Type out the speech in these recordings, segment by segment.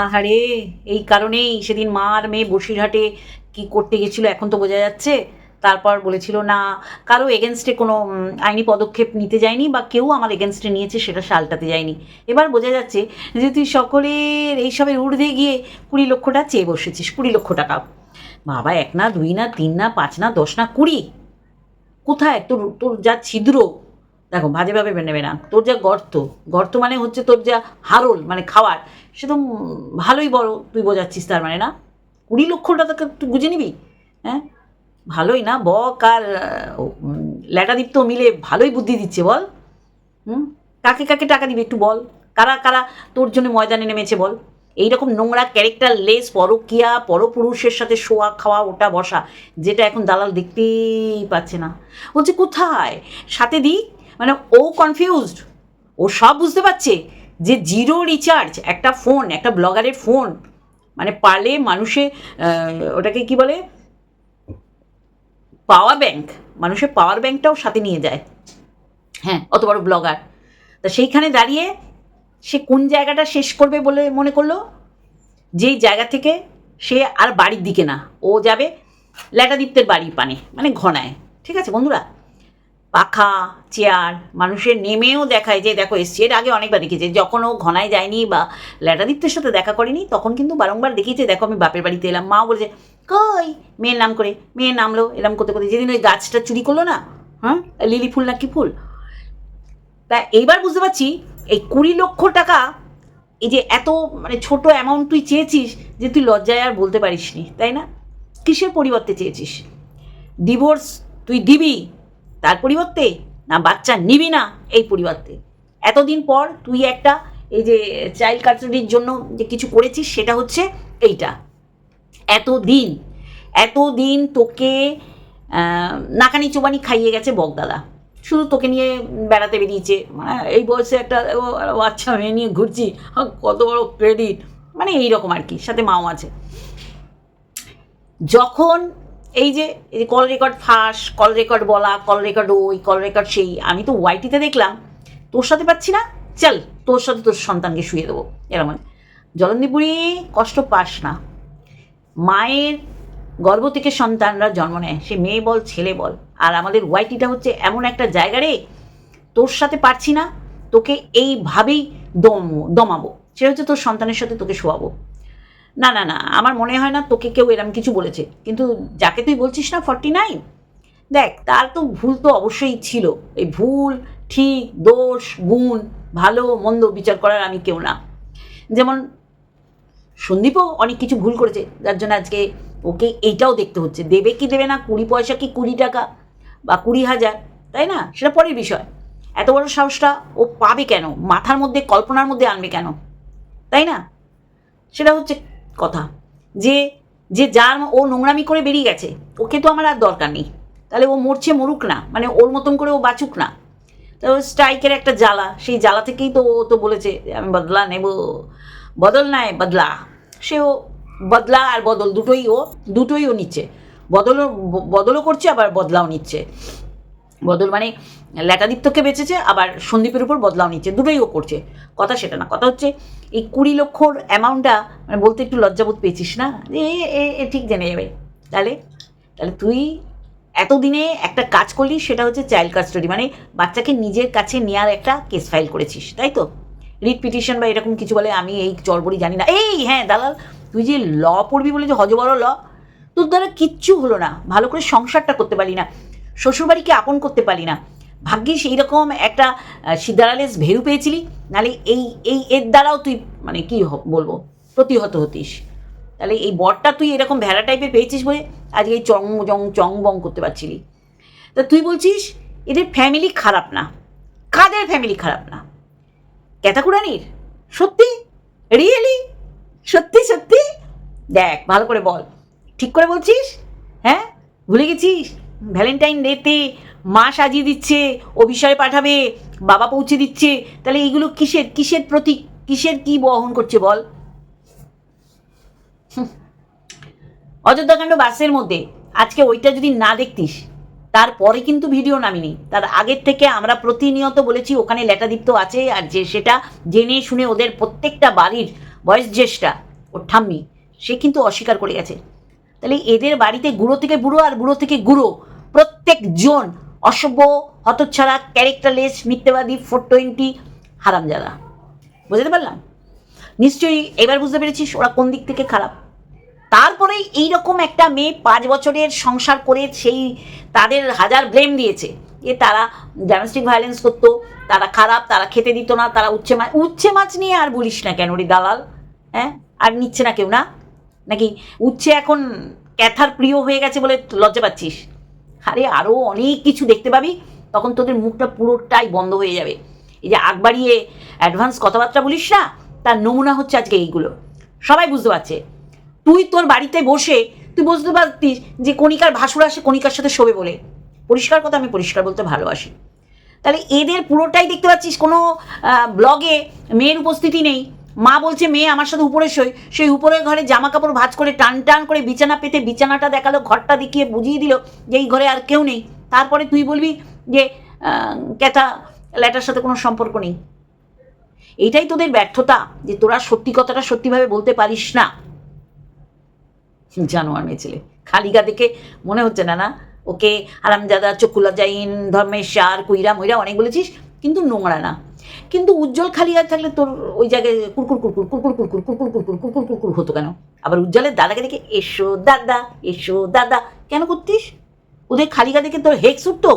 আহারে, এই কারণেই সেদিন মা আর মেয়ে বসিরহাটে কি করতে গেছিল এখন তো বোঝা যাচ্ছে। তারপর বলেছিল, না, কারও এগেনস্টে কোনো আইনি পদক্ষেপ নিতে যায়নি বা কেউ আমার এগেনস্টে নিয়েছে সেটা সালটাতে যায়নি। এবার বোঝা যাচ্ছে যে তুই সকলের এইসবের ঊর্ধ্বে গিয়ে কুড়ি লক্ষটা চেয়ে বসেছিস, কুড়ি লক্ষ টাকা। বাবা, এক না, দুই না, তিন না, পাঁচ না, দশ না, কুড়ি? কোথায় তোর তোর যা ছিদ্র? দেখো, বাজেভাবে নেবে না। তোর যা গর্ত গর্ত মানে হচ্ছে তোর যা হারল মানে খাওয়ার। সে তো ভালোই বড়, তুই বোঝাচ্ছিস তার মানে না? কুড়ি লক্ষ টাকা তুই বুঝে নিবি? হ্যাঁ? ভালোই না? বক আর ল্যাটাদীপ্ত মিলে ভালোই বুদ্ধি দিচ্ছে, বল। হুম? কাকে কাকে টাকা দিবি একটু বল? কারা কারা তোর জন্য ময়দানে নেমেছে বল? এইরকম নোংরা ক্যারেক্টার লেস পরকিয়া, পরপুরুষের সাথে শোয়া, খাওয়া, ওটা, বসা, যেটা এখন দালাল দেখতেই পাচ্ছে না। বলছে, কোথায়? সাথে দিই মানে ও কনফিউজড ও সব বুঝতে পারছে যে জিরো রিচার্জ একটা ফোন একটা ব্লগারের ফোন মানে পারলে মানুষে ওটাকে কি বলে? পাওয়ার ব্যাংক মানুষের পাওয়ার ব্যাংকটাও সাথে নিয়ে যায়। হ্যাঁ অত বড় ব্লগার তা সেইখানে দাঁড়িয়ে সে কোন জায়গাটা শেষ করবে বলে মনে করল? যেই জায়গা থেকে সে আর বাড়ির দিকে না, ও যাবে ল্যাটাদীপ্তের বাড়ির পানে মানে ঘনায়। ঠিক আছে বন্ধুরা? পাখা, চেয়ার, মানুষের নেমেও দেখায় যে, দেখো, এসছে। এর আগে অনেকবার দেখেছে। যখন ও ঘনায় যায়নি বা ল্যাটাদীপ্তের সাথে দেখা করেনি, তখন কিন্তু বারংবার দেখিয়েছে, দেখো, আমি বাপের বাড়িতে এলাম। মাও বলেছে, কই, মেয়ের নাম করে মেয়ে নামলো এরম করতে করতে। যেদিন ওই গাছটা চুরি করল না হ্যাঁ লিলি ফুল না কি ফুল? তা এইবার বুঝতে পারছি, এই কুড়ি লক্ষ টাকা, এই যে এত মানে ছোট অ্যামাউন্ট তুই চেয়েছিস যে, তুই লজ্জায় আর বলতে পারিসনি, তাই না? কিসের পরিবর্তে চেয়েছিস? ডিভোর্স তুই দিবি তার পরিবর্তে না বাচ্চা নিবি না এই পরিবর্তে। এতদিন পর তুই একটা এই যে চাইল্ড কাস্টাডির জন্য যে কিছু করেছিস সেটা হচ্ছে এইটা। এতদিন এতদিন তোকে নাকানি চোবানি খাইয়ে গেছে বগদাদা শুধু তোকে নিয়ে বেড়াতে বেরিয়েছে। মানে এই বয়সে একটা বাচ্চা মেয়ে নিয়ে ঘুরছি কত বড় ক্রেডিট মানে এইরকম আর কি, সাথে মাও আছে। যখন এই যে কল রেকর্ড ফাঁস কল রেকর্ড বলা কল রেকর্ড ওই কল রেকর্ড সেই, আমি তো ওয়াইটিতে দেখলাম, তোর সাথে পাচ্ছি না? চল, তোর সাথে তোর সন্তানকে শুয়ে দেবো। এরকম জলন্দিপুরি কষ্ট পাস না। মায়ের গর্ভ থেকে সন্তানরা জন্ম নেয়। সে মেয়ে বল, ছেলে বল। আর আমাদের ওয়াইটিটা হচ্ছে এমন একটা জায়গা রে, তোর সাথে পারছি না, তোকে এইভাবেই দম, দমাবো। সে হচ্ছে তোর সন্তানের সাথে তোকে শোয়াবো। না না না, আমার মনে হয় না তোকে কেউ এরম কিছু বলেছে। কিন্তু যাকে তুই বলছিস না ফর্টি নাইন দেখ, তার তো ভুল তো অবশ্যই ছিল। এই ভুল, ঠিক, দোষ, গুণ, ভালো, মন্দ বিচার করার আমি কেউ না। যেমন সন্দীপও অনেক কিছু ভুল করেছে, যার জন্য আজকে ওকে এইটাও দেখতে হচ্ছে। দেবে কি দেবে না, কুড়ি পয়সা কি কুড়ি টাকা বা কুড়ি হাজার, তাই না? সেটা পরের বিষয়। এত বড় সাহসটা ও পাবে কেন? মাথার মধ্যে, কল্পনার মধ্যে আনবে কেন? তাই না? সেটা হচ্ছে কথা। যে যে যার ও নোংরামি করে বেরিয়ে গেছে, ওকে তো আমার আর দরকার নেই। তাহলে ও মরছে মরুক না মানে ওর মতন করে ও বাঁচুক না। তো স্ট্রাইকের একটা জ্বালা, সেই জ্বালা থেকেই তো ও তো বলেছে, আমি বদলা নেব, বদল নেয় বদলা। সেও বদলা আর বদল, দুটোই ও দুটোই ও নিচ্ছে। বদলও বদলও করছে, আবার বদলাও নিচ্ছে। বদল মানে ল্যাটাদীপ্তকে বেঁচেছে, আবার সন্দীপের উপর বদলাও নিচ্ছে, দুটোই ও করছে। কথা সেটা না, কথা হচ্ছে এই কুড়ি লক্ষর অ্যামাউন্টটা মানে বলতে একটু লজ্জাবোধ পেয়েছিস না? এ- এ- ঠিক জেনে যাবে। তাহলে তাহলে তুই এতদিনে একটা কাজ করলি, সেটা হচ্ছে চাইল্ড কাস্টাডি মানে বাচ্চাকে নিজের কাছে নেওয়ার একটা কেস ফাইল করেছিস, তাই তো? রিট পিটিশন বা এরকম কিছু বলে, আমি এই চরবড়ি জানি না। এই হ্যাঁ দালাল, তুই যে ল পড়বি বলে যে হজবড় ল তোর দ্বারা কিচ্ছু হলো না, ভালো করে সংসারটা করতে পারলি না। শ্বশুরবাড়িকে আপন করতে পারি না। ভাগ্যিস এইরকম একটা আহ, সিদ্ধারালেস ভেরু পেয়েছিলি নাহলে এই এই এর দ্বারাও তুই মানে কি বলব প্রতিহত হতিস। তাহলে এই বরটা তুই এরকম ভেড়া টাইপের পেয়েছিস বলে আজকে এই চং জং চং বং করতে পারছিলি। তা তুই বলছিস এদের ফ্যামিলি খারাপ না। কাদের ফ্যামিলি খারাপ না? ক্যাতাকুরানির সত্যি? রিয়েলি সত্যি সত্যি? দেখ ভালো করে বল। ঠিক করে বলছিস? হ্যাঁ? ভুলে গেছিস? ভ্যালেন্টাইন ডেতে মা সাজিয়ে দিচ্ছে অভিষয় পাঠাবে, বাবা পৌঁছে দিচ্ছে। তাহলে এইগুলো কিসের কিসের প্রতীক, কিসের কি বহন করছে বল? অযোধ্যাকাণ্ড বাসের মধ্যে, আজকে ওইটা যদি না দেখতিস, তারপরে কিন্তু ভিডিও নামিনি। তার আগের থেকে আমরা প্রতিনিয়ত বলেছি, ওখানে ল্যাটাদীপ্ত আছে, আর যে সেটা জেনে শুনে ওদের প্রত্যেকটা বাড়ির বয়স জ্যেষ্ঠা, ওর ঠাম্মি, সে কিন্তু অস্বীকার করে গেছে। তাহলে এদের বাড়িতে গুঁড়ো থেকে বুড়ো আর বুড়ো থেকে গুঁড়ো প্রত্যেকজন অসভ্য হতচ্ছাড়া, ক্যারেক্টারলেস, মিথ্যেবাদী ফোর টোয়েন্টি হারামজাদা। বুঝতে পারলাম? নিশ্চয়ই এবার বুঝতে পেরেছিস ওরা কোন দিক থেকে খারাপ। তারপরে এইরকম একটা মেয়ে পাঁচ বছরের সংসার করে সেই তাদের হাজার ব্লেম দিয়েছে। যে তারা ডোমেস্টিক ভায়োলেন্স করতো, তারা খারাপ, তারা খেতে দিত না, তারা উচ্ছে মাছ উচ্ছে মাছ নিয়ে আর বলিস না কেন রে দালাল হ্যাঁ? আর নিচ্ছে না কেউ না? নাকি উচ্ছে এখন ক্যাথার প্রিয় হয়ে গেছে বলে লজ্জা পাচ্ছিস? আরে আরও অনেক কিছু দেখতে পাবি, তখন তোদের মুখটা পুরোটাই বন্ধ হয়ে যাবে। এই যে আগ বাড়িয়ে অ্যাডভান্স কথাবার্তা বলিস না, তার নমুনা হচ্ছে আজকে এইগুলো। সবাই বুঝতে পারছে? তুই তোর বাড়িতে বসে, তুই বুঝতে পারতিস যে কণিকার ভাসুর আসে কণিকার সাথে শোবে বলে। পরিষ্কার কথা, আমি পরিষ্কার বলতে ভালোবাসি। তাহলে এদের পুরোটাই দেখতে পাচ্ছিস? কোনো ব্লগে মেয়ের উপস্থিতি নেই। মা বলছে, মেয়ে, আমার সাথে উপরে শোয়। সেই উপরের ঘরে জামা কাপড় ভাঁজ করে টান টান করে বিছানা পেতে বিছানাটা দেখাল, ঘরটা দেখিয়ে বুঝিয়ে দিল যে এই ঘরে আর কেউ নেই। তারপরে তুই বলবি যে ক্যাথা ল্যাটার সাথে কোনো সম্পর্ক নেই। এইটাই তোদের ব্যর্থতা, যে তোরা সত্যি কথাটা সত্যিভাবে বলতে পারিস না। জানোয়ার মেয়ে ছেলে, খালিগা দেখে মনে হচ্ছে না না? ওকে আরামজাদা চকুলা জাইন ধর্মেশ্বর, কুইরা মুইরা অনেক বলেছিস, কিন্তু নোংরা না। কিন্তু উজ্জ্বল খালিগা থাকলে তোর ওই জায়গায় কুরকুর কুরকুর কুরকুর কুরকুর কুরকুর কুরকুর কুরকুর কুরকুর হতো কেন? আবার উজ্জ্বলের দাদাকে দেখে, এসো দাদা এসো দাদা। কেন করতিস? ওদের খালিগা দেখে তোর হেক্স উঠতো?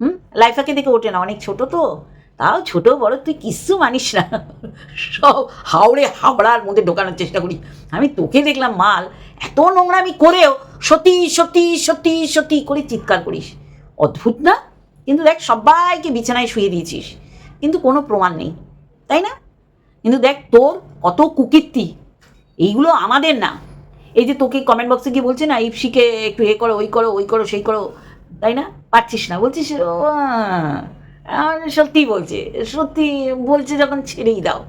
হুম? লাইফাকে দেখে ওঠে না, অনেক ছোট তো। তাও ছোট, বড়, তুই কিচ্ছু মানিস না। সব হাওড়ে হাওড়ার মধ্যে ঢোকানোর চেষ্টা করি আমি তোকে দেখলাম মাল, এত নোংরা আমি করেও সত্যি সত্যি সত্যি সত্যি করে চিৎকার করিস। অদ্ভুত না? কিন্তু দেখ, সবাইকে বিছানায় শুয়ে দিয়েছিস। কিন্তু কোনো প্রমাণ নেই, তাই না? কিন্তু দেখ, তোর কত কুকীর্তি, এইগুলো আমাদের না। এই যে তোকে কমেন্ট বক্সে গিয়ে বলছে না ইপসিকে একটু এ করো, ওই করো ওই করো, সেই করো, তাই না? পারছিস না, বলছিস সত্যি বলছে সত্যি বলছে যখন ছেড়েই দাও।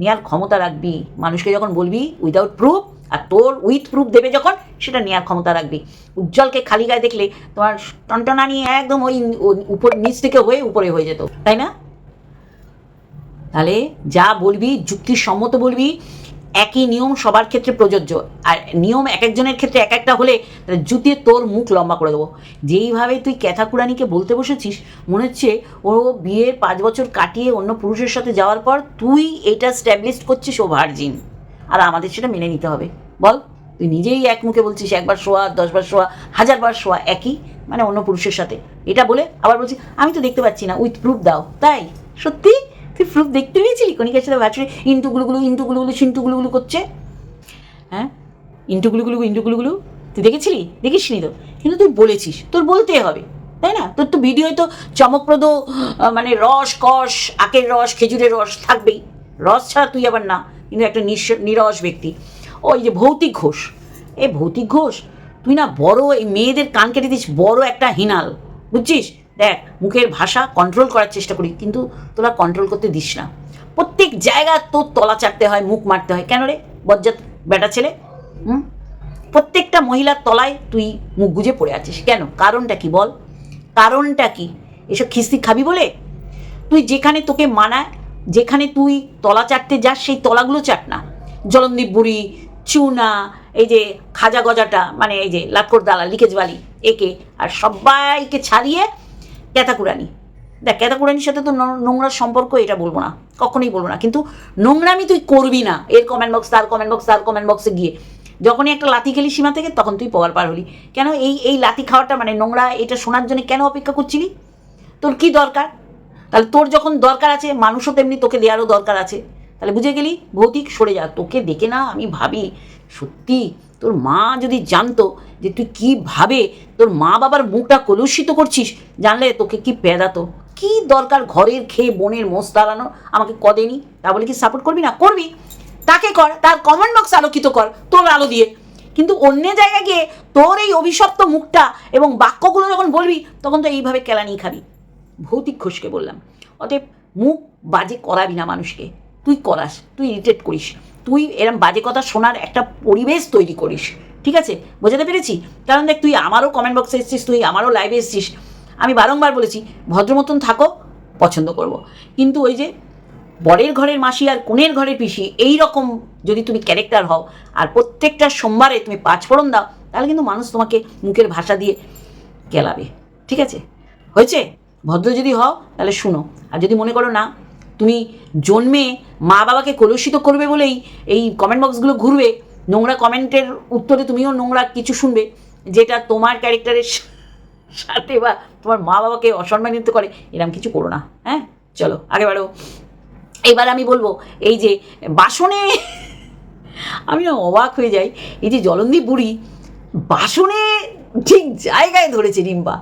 নেওয়ার ক্ষমতা রাখবি, মানুষকে যখন বলবি উইদাউট প্রুফ আর তোর উইথ প্রুফ দেবে যখন, সেটা নেওয়ার ক্ষমতা রাখবি। উজ্জ্বলকে খালি গায়ে দেখলে তোমার টনটনা নিয়ে একদম ওই উপর নিচ থেকে হয়ে উপরে হয়ে যেত, তাই না? তাহলে যা বলবি, যুক্তিসম্মত বলবি, একই নিয়ম সবার ক্ষেত্রে প্রযোজ্য। আর নিয়ম এক একজনের ক্ষেত্রে এক একটা হলে জুতিয়ে তোর মুখ লম্বা করে দেবো। যেইভাবে তুই ক্যাথা কুরানিকে বলতে বসেছিস, মনে হচ্ছে ও বিয়ের পাঁচ বছর কাটিয়ে অন্য পুরুষের সাথে যাওয়ার পর তুই এটা স্ট্যাবলিশ করছিস ও ভার্জিন আর আমাদের সেটা মেনে নিতে হবে। বল, তুই নিজেই এক মুখে বলছিস, একবার শোয়া, দশবার শোয়া, হাজারবার শোয়া, একই মানে অন্য পুরুষের সাথে। এটা বলে আবার বলছি আমি তো দেখতে পাচ্ছি না উইথ প্রুফ দাও। তাই? সত্যি? তুই প্রুফ দেখতে পেয়েছিলি? কণিকার সাথে ভাবছি ইন্টু গুলুগুলু ইন্টু গুলুগুলু সিন্টু গুলুগুলু করছে। হ্যাঁ? ইন্টু গুলুগুলু ইন্টু তুই দেখেছিলি? দেখিসনি তো? কিন্তু তুই বলেছিস। তোর বলতে হবে, তাই না? তোর তো ভিডিওয় তো চমকপ্রদ মানে রস, কষ, আখের রস, খেজুরের রস থাকবেই। রস ছাড়া তুই আবার না, কিন্তু একটা নিঃস- নিরস ব্যক্তি। ওই যে ভৌতিক ঘোষ। এ ভৌতিক ঘোষ, তুই না বড়, এই মেয়েদের কান কেটে দিস, বড় একটা হিনাল। বুঝছিস? দেখ, মুখের ভাষা কন্ট্রোল করার চেষ্টা করি, কিন্তু তোরা কন্ট্রোল করতে দিস না। প্রত্যেক জায়গা তোর তলা চাটতে হয়, মুখ মারতে হয়। কেন রে? বজ্জাত বেটা ছেলে, হুম? প্রত্যেকটা মহিলার তলায় তুই মুখ গুজে পড়ে আছিস। কেন? কারণটা কি বল? কারণটা কি? এসব খিস্তি খাবি বলে? তুই যেখানে তোকে মানায়, যেখানে তুই তলা চাটতে যাস, সেই তলাগুলো চাট না। জলন্দীপ বুড়ি, চুনা, এই যে খাজা গজাটা মানে এই যে লাটকর দালা লিকেজ বালি, একে আর সবাইকে ছাড়িয়ে ক্যাতাকুরানি। দেখ, ক্যাতাকুরানির সাথে তো ন- নোংরার সম্পর্ক এটা বলব না, কখনোই বলব না। কিন্তু নোংরামি তুই করবি না। এর কমেন্ট বক্স তার কমেন্ট বক্স তার কমেন্ট বক্সে গিয়ে। যখনই একটা লাথি খেলি সীমা থেকে, তখন তুই পগার পার হলি। কেন এই এই লাথি খাওয়াটা মানে নোংরা এটা শোনার জন্য কেন অপেক্ষা করছিলি? তোর কি দরকার? তাহলে তোর যখন দরকার আছে, মানুষও তেমনি তোকে দেওয়ারও দরকার আছে। তাহলে বুঝে গেলি, ভৌতিক সরে যা, তোকে দেখে না আমি ভাবি, সত্যি তোর মা যদি জানতো যে তুই কীভাবে তোর মা বাবার মুখটা কলুষিত করছিস, জানলে তোকে কি পেদাতো? কি দরকার ঘরের খেয়ে বোনের মোষ দাঁড়ানো? আমাকে কদেনি? তা বলে কি সাপোর্ট করবি না? করবি। তাকে কর, তার কমেন্ট বক্স আলোকিত কর, তোর আলো দিয়ে। কিন্তু অন্য জায়গায় গিয়ে তোর এই অভিশপ্ত মুখটা এবং বাক্যগুলো যখন বলবি, তখন তো এইভাবে কেলানি খাবি। ভৌতিক ঘোষকে বললাম। অতএব মুখ বাজে করাবি না মানুষকে। তুই করাস, তুই ইরিটেট করিস। তুই এরম বাজে কথা শোনার একটা পরিবেশ তৈরি করিস। ঠিক আছে? বোঝাতে পেরেছি? কারণ দেখ, তুই আমারও কমেন্ট বক্সে এসেছিস, তুই আমারও লাইভে এসেছিস। আমি বারংবার বলেছি, ভদ্র মতন থাকো, পছন্দ করব। কিন্তু ওই যে বরের ঘরের মাসি আর কোণের ঘরের পিসি এই রকম যদি তুমি ক্যারেক্টার হও আর প্রত্যেকটা সোমবারে তুমি পাঁচফোড়ন দাও, তাহলে কিন্তু মানুষ তোমাকে মুখের ভাষা দিয়ে গেলাবে ঠিক আছে? হয়েছে? ভদ্র যদি হও, তাহলে শুনো। আর যদি মনে করো না তুমি জন্মে মা বাবাকে কলুষিত করবে বলেই এই কমেন্ট বক্সগুলো ঘুরবে। নোংরা কমেন্টের উত্তরে তুমিও নোংরা কিছু শুনবে, যেটা তোমার ক্যারেক্টারের সাথে বা তোমার মা বাবাকে অসম্মানিত করে এরকম কিছু করো না হ্যাঁ? চলো, আগে বাড়ো। এবার আমি বলব, এই যে বাসনে, আমি না অবাক হয়ে যাই। এই যে জলন্দি বুড়ি বাসনে ঠিক জায়গায় ধরেছে রিম্পা,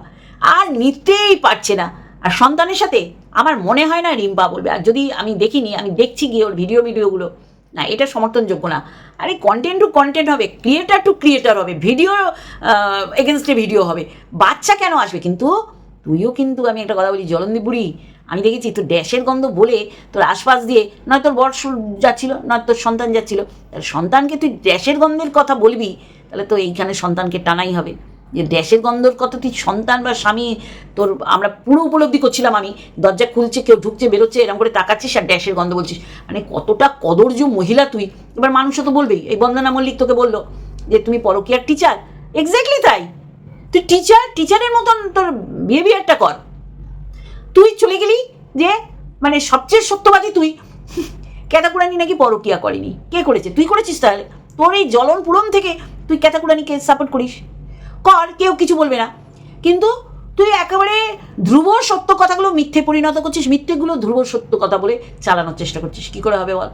আর নিতেই পারছে না। আর সন্তানের সাথে আমার মনে হয় না রিম্পা বলবে। আর যদি আমি দেখিনি, আমি দেখছি গিয়ে ওর ভিডিও ভিডিওগুলো, না, এটা সমর্থনযোগ্য না। আরে কন্টেন্ট টু কন্টেন্ট হবে ক্রিয়েটার টু ক্রিয়েটার হবে ভিডিও এগেনস্টে ভিডিও হবে। বাচ্চা কেন আসবে? কিন্তু তুইও কিন্তু, আমি একটা কথা বলি জলন্দি বুড়ি, আমি দেখেছি, তোর ড্যাশের গন্ধ বলে তোর আশপাশ দিয়ে, নয় তোর বর্ষ যাচ্ছিল, নয় তোর সন্তান যাচ্ছিল। তাহলে সন্তানকে তুই ড্যাশের গন্ধের কথা বলবি, তাহলে তো এইখানে সন্তানকে টানাই হবে। যে ড্যাশের গন্ধর কথা, তুই সন্তান বা স্বামী, তোর আমরা পুরো উপলব্ধি করছিলাম আমি, দরজা খুলছে, কেউ ঢুকছে, বেরোচ্ছে এরকম করে তাকাচ্ছিস আর ড্যাশের গন্ধ বলছিস। মানে কতটা কদর্য মহিলা তুই। এবার মানুষও তো বলবেই, এই বন্দনা মল্লিক তোকে বলল যে তুমি পরকীয়ার টিচার এক্স্যাক্টলি তাই। তুই টিচার টিচারের মতন তোর বিহেভিয়ারটা কর। তুই চলে গেলি যে মানে সবচেয়ে সত্যবাদী তুই। ক্যাতাকুরানি নাকি পরকিয়া করেনি? কে করেছে? তুই করেছিস তাহলে? তোর এই জ্বলন পূরণ থেকে তুই ক্যাতাকুরানিকে সাপোর্ট করিস। কর, কেউ কিছু বলবে না। কিন্তু তুই একেবারে ধ্রুব সত্য কথাগুলো মিথ্যে পরিণত করছিস, মিথ্যেগুলো ধ্রুব সত্য কথা বলে চালানোর চেষ্টা করছিস। কি করে হবে বল?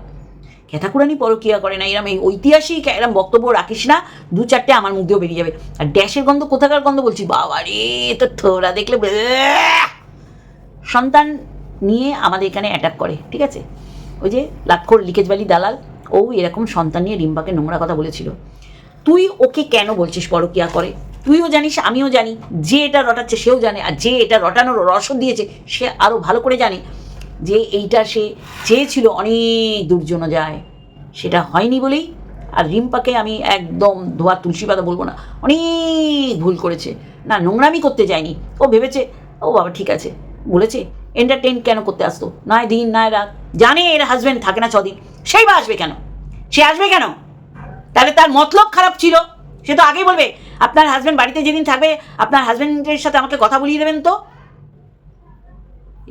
ক্যাথাকুরানি পরকিয়া করে না, এরম এই ঐতিহাসিক, এরম বক্তব্য রাখিস না, দু চারটে আমার মুখ দিয়েও বেরিয়ে যাবে। আর ড্যাশের গন্ধ, কোথাকার গন্ধ বলছি? বাবা রে তো থোড়া দেখলে সন্তান নিয়ে আমাদের এখানে অ্যাটাক করে, ঠিক আছে? ওই যে লাক্ষর লিকেজ বালি দালাল, ও এরকম সন্তান নিয়ে রিম্বাকে নোংরা কথা বলেছিল। তুই ওকে কেন বলছিস পরকিয়া করে? তুইও জানিস, আমিও জানি, যে এটা রটাচ্ছে সেও জানে, আর যে এটা রটানোর রসদ দিয়েছে, সে আরও ভালো করে জানে যে এইটা সে চেয়েছিল অনেক দূর যায়। সেটা হয়নি বলেই, আর রিম্পাকে আমি একদম ধোয়া তুলসী পাতা বলব না, অনেক ভুল করেছে। না, নোংরামি করতে যায়নি। ও ভেবেছে, ও বাবা, ঠিক আছে। বলেছে এন্টারটেন কেন করতে আসতো? নয় দিন, নয় রাত। জানে এর হাজব্যান্ড থাকে না ছদিন। সেই বা আসবে কেন? সে আসবে কেন? তাহলে তার মতলব খারাপ ছিল। সে তো আগেই বলবে আপনার হাজব্যান্ড বাড়িতে যেদিন থাকবে, আপনার হাজব্যান্ডের সাথে আমাকে কথা বলিয়ে দেবেন তো?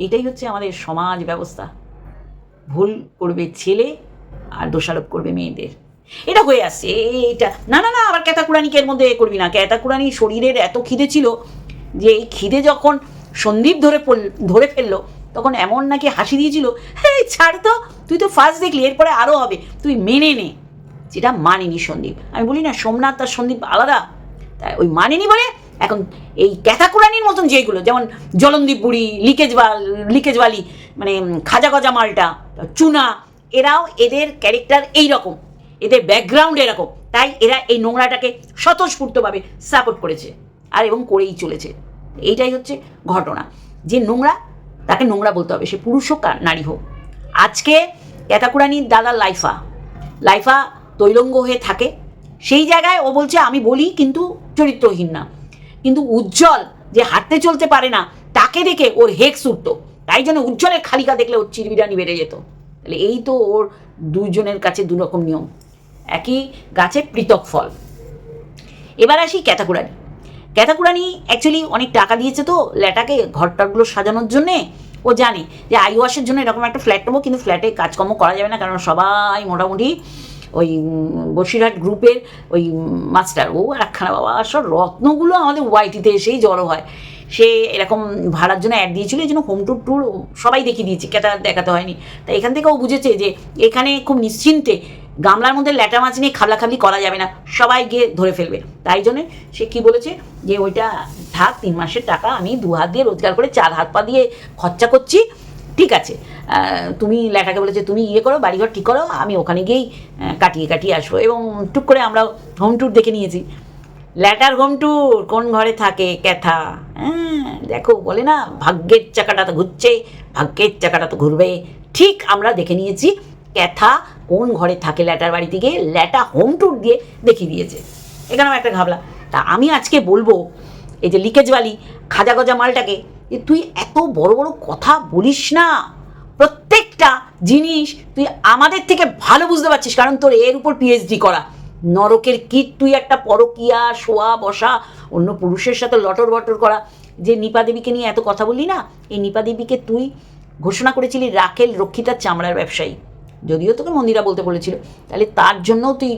এইটাই হচ্ছে আমাদের সমাজ ব্যবস্থা। ভুল করবে ছেলে আর দোষারোপ করবে মেয়েদের। এটা হয়ে আসছে এটা না না না, আবার এর মধ্যে এ করবি না? ক্যাতাকুরানি শরীরের এত খিদে ছিল যে এই খিদে যখন সন্দীপ ধরে ধরে ফেলল, তখন এমন নাকি হাসি দিয়েছিল হ্যাঁ ছাড় তো, তুই তো ফার্স্ট দেখলি, এরপরে আরও হবে, তুই মেনে নে। যেটা মানিনি সন্দীপ। আমি বলি না, সোমনাথ আর সন্দীপ আলাদা। ওই মানেনি বলে এখন এই ক্যাথাকুরানির মতন যেগুলো, যেমন জলন্দীপ বুড়ি, লিকেজ লিকেজ বালি মানে খাজা গজা মালটা, চুনা, এরাও এদের ক্যারেক্টার এই রকম এদের ব্যাকগ্রাউন্ড এরকম, তাই এরা এই নোংরাটাকে স্বতঃস্ফূর্তভাবে সাপোর্ট করেছে আর এবং করেই চলেছে। এইটাই হচ্ছে ঘটনা। যে নোংরা, তাকে নোংরা বলতে হবে, সে পুরুষ হোক আর নারী হোক। আজকে ক্যাতাকুরানির দাদা লাইফা লাইফা তৈলঙ্গ হয়ে থাকে সেই জায়গায় ও বলছে, আমি বলি, কিন্তু চরিত্রহীন না। কিন্তু উজ্জ্বল যে হাঁটতে চলতে পারে না, তাকে দেখে ওর হেক্স উঠতো। তাই জন্য উজ্জ্বলের খালিকা দেখলে ওর চিরবিরানি বেড়ে যেত। তাহলে এই তো ওর দুজনের কাছে দু রকম নিয়ম। একই গাছে পৃথক ফল। এবার আসি ক্যাথাকুরানি ক্যাথাকুরানি অ্যাকচুয়ালি অনেক টাকা দিয়েছে তো, ল্যাটাকে ঘরটারগুলো সাজানোর জন্যে। ও জানে যে আই ওয়াশের জন্য এরকম একটা ফ্ল্যাট নেব, কিন্তু ফ্ল্যাটে কাজকর্ম করা যাবে না, কারণ সবাই মোটামুটি ওই বসিরহাট গ্রুপের ওই মাস্টার, ও আর একখানা বাবা সব রত্নগুলো আমাদের ওয়াইটিতে এসেই জড়ো হয়। সে এরকম ভাড়ার জন্য অ্যাড দিয়েছিল, এই জন্য হোম টুর ট্যুর সবাই দেখিয়ে দিয়েছে, কেটা দেখাতে হয়নি। তাই এখান থেকে ও বুঝেছে যে এখানে খুব নিশ্চিন্তে গামলার মধ্যে ল্যাটা মাছ নিয়ে খাবলাখাবলি করা যাবে না, সবাই গিয়ে ধরে ফেলবে। তাই জন্য সে কি বলেছে যে, ওইটা থাক, তিন মাসের টাকা, আমি দু হাত দিয়ে রোজগার করে চার হাত পা দিয়ে খরচা করছি ঠিক আছে। তুমি ল্যাটাকে বলেছে, তুমি ইয়ে করো, বাড়িঘর ঠিক করো, আমি ওখানে গিয়েই কাটিয়ে কাটিয়ে আসব। এবং টুক করে আমরা হোম ট্যুর দেখে নিয়েছি। ল্যাটার হোম ট্যুর কোন ঘরে থাকে ক্যাথা? হ্যাঁ দেখো, বলে না, ভাগ্যের চাকাটা তো ঘুরছে, ভাগ্যের চাকাটা তো ঘুরবে। ঠিক আমরা দেখে নিয়েছি, ক্যাথা কোন ঘরে থাকে ল্যাটার বাড়িতে গিয়ে ল্যাটা হোম ট্যুর দিয়ে দেখিয়ে দিয়েছে। এখানেও একটা ঘাবলা। তা আমি আজকে বলব, এই যে লিকেজওয়ালি খাজা গজা মালটাকে যে তুই এত বড় বড় কথা বলিস না। প্রত্যেকটা জিনিস তুই আমাদের থেকে ভালো বুঝতে পারছিস, কারণ তোর এর উপর পিএইচডি করা। নরকের কিট তুই একটা পরকিয়া, শোয়া, বসা, অন্য পুরুষের সাথে লটর বটর করা। যে নিপা দেবীকে নিয়ে এত কথা বললি না, এই নিপা দেবীকে তুই ঘোষণা করেছিলি রাকেল রক্ষিতার চামড়ার ব্যবসায়ী। যদিও তোকে মন্দিরা বলতে বলেছিল। তাহলে তার জন্যও তুই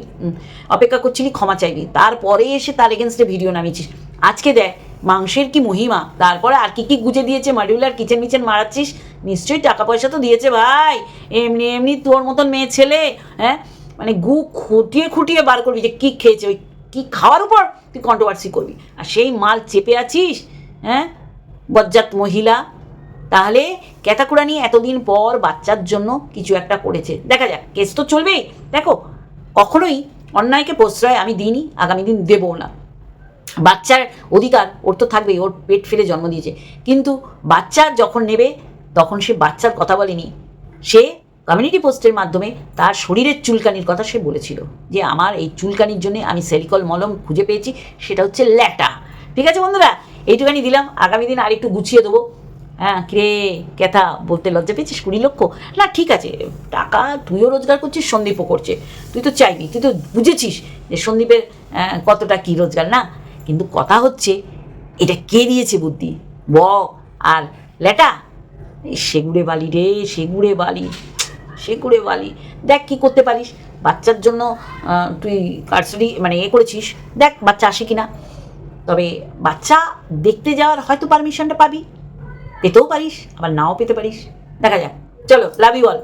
অপেক্ষা করছিলি, ক্ষমা চাইবি। তারপরে এসে তার এগেনস্টে ভিডিও নামিয়েছিস। আজকে দেখ মাংসের কি মহিমা? তারপরে আর কি কি গুজে দিয়েছে মডিউলার? Kitchen Mitchell মারাচ্ছিস? নিশ্চয়ই টাকা পয়সা তো দিয়েছে ভাই। এমনি এমনি তোর মতন মেয়ে ছেলে হ্যাঁ? মানে গু খুঁটিয়ে খুঁটিয়ে বার করবি যে কী খেয়েছে, ওই কী খাওয়ার উপর তুই কন্ট্রোভার্সি করবি। আর সেই মাল চেপে আছিস হ্যাঁ? বজ্জাত মহিলা। তাহলে ক্যাতাকুড়া নিয়ে এতদিন পর বাচ্চার জন্য কিছু একটা করেছে। দেখা যাক, কেস তো চলবেই। দেখো, কখনোই অন্যায়কে প্রশ্রয় আমি দিইনি, আগামী দিন দেবও না। বাচ্চার অধিকার, ওর তো থাকবেই, ওর পেট ফেলে জন্ম দিয়েছে। কিন্তু বাচ্চা যখন নেবে, তখন সে বাচ্চার কথা বলেনি। সে কমিউনিটি পোস্টের মাধ্যমে তার শরীরের চুলকানির কথা সে বলেছিল, যে আমার এই চুলকানির জন্য আমি সেলিকল মলম খুঁজে পেয়েছি, সেটা হচ্ছে ল্যাটা। ঠিক আছে বন্ধুরা? এইটুখানি দিলাম, আগামী দিন আর একটু গুছিয়ে দেবো। হ্যাঁ কিরে কেথা বলতে লজ্জা পেয়েছিস কুড়ি লক্ষ? না, ঠিক আছে, টাকা তুইও রোজগার করছিস, সন্দীপও করছে। তুই তো চাইবি, তুই তো বুঝেছিস যে সন্দীপের কতটা কী রোজগার, না? কিন্তু কথা হচ্ছে, এটা কে দিয়েছে বুদ্ধি? ব আর লেটা? সেগুড়ে বালি রে, সেগুড়ে বালি সেগুড়ে বালি। দেখ কি করতে পারিস। বাচ্চার জন্য তুই কার্সরি মানে এ করেছিস। দেখ বাচ্চা আসে কিনা। তবে বাচ্চা দেখতে যাওয়ার হয়তো পারমিশনটা পাবি। পেতেও পারিস, আবার নাও পেতে পারিস। দেখা যাক। চলো লাভ ইউ অল